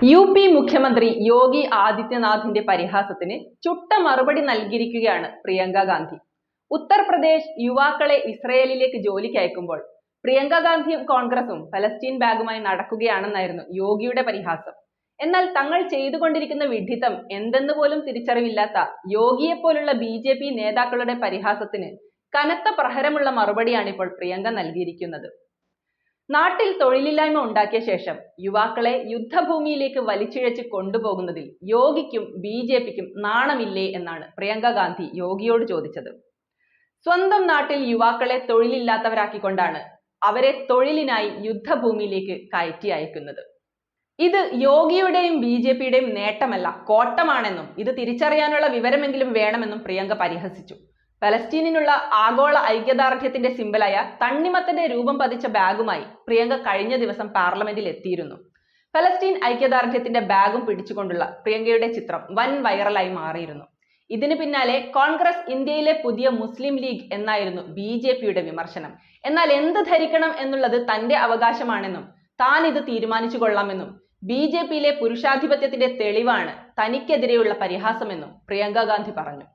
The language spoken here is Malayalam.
യു പി മുഖ്യമന്ത്രി യോഗി ആദിത്യനാഥിന്റെ പരിഹാസത്തിന് ചുട്ട മറുപടി നൽകിയിരിക്കുകയാണ് പ്രിയങ്ക ഗാന്ധി. ഉത്തർപ്രദേശ് യുവാക്കളെ ഇസ്രയേലിലേക്ക് ജോലിക്ക് അയക്കുമ്പോൾ പ്രിയങ്ക ഗാന്ധിയും കോൺഗ്രസും പലസ്തീൻ ബാഗുമായി നടക്കുകയാണെന്നായിരുന്നു യോഗിയുടെ പരിഹാസം. എന്നാൽ തങ്ങൾ ചെയ്തുകൊണ്ടിരിക്കുന്ന വിഡിത്തം എന്തെന്ന് പോലും തിരിച്ചറിവില്ലാത്ത യോഗിയെ പോലുള്ള ബി ജെ പി നേതാക്കളുടെ പരിഹാസത്തിന് കനത്ത പ്രഹരമുള്ള മറുപടിയാണ് ഇപ്പോൾ പ്രിയങ്ക നൽകിയിരിക്കുന്നത്. നാട്ടിൽ തൊഴിലില്ലായ്മ ഉണ്ടാക്കിയ ശേഷം യുവാക്കളെ യുദ്ധഭൂമിയിലേക്ക് വലിച്ചിഴച്ച് കൊണ്ടുപോകുന്നതിൽ യോഗിക്കും ബി ജെ പിക്കും നാണമില്ലേ എന്നാണ് പ്രിയങ്ക ഗാന്ധി യോഗിയോട് ചോദിച്ചത്. സ്വന്തം നാട്ടിൽ യുവാക്കളെ തൊഴിലില്ലാത്തവരാക്കിക്കൊണ്ടാണ് അവരെ തൊഴിലിനായി യുദ്ധഭൂമിയിലേക്ക് കയറ്റി അയക്കുന്നത്. ഇത് യോഗിയുടെയും ബി ജെ പിയുടെയും നേട്ടമല്ല കോട്ടമാണെന്നും ഇത് തിരിച്ചറിയാനുള്ള വിവരമെങ്കിലും വേണമെന്നും പ്രിയങ്ക പരിഹസിച്ചു. പലസ്തീനിനുള്ള ആഗോള ഐക്യദാർഢ്യത്തിന്റെ സിമ്പലായ തണ്ണിമത്തന്റെ രൂപം പതിച്ച ബാഗുമായി പ്രിയങ്ക കഴിഞ്ഞ ദിവസം പാർലമെന്റിൽ എത്തിയിരുന്നു. പലസ്തീൻ ഐക്യദാർഢ്യത്തിന്റെ ബാഗും പിടിച്ചുകൊണ്ടുള്ള പ്രിയങ്കയുടെ ചിത്രം വൻ വൈറലായി മാറിയിരുന്നു. ഇതിനു പിന്നാലെ കോൺഗ്രസ് ഇന്ത്യയിലെ പുതിയ മുസ്ലിം ലീഗ് എന്നായിരുന്നു ബി ജെ പിയുടെ വിമർശനം. എന്നാൽ എന്ത് ധരിക്കണം എന്നുള്ളത് തന്റെ അവകാശമാണെന്നും താൻ ഇത് തീരുമാനിച്ചു കൊള്ളാമെന്നും ബി ജെ പിയിലെ പുരുഷാധിപത്യത്തിന്റെ തെളിവാണ് തനിക്കെതിരെയുള്ള പരിഹാസമെന്നും പ്രിയങ്ക ഗാന്ധി പറഞ്ഞു.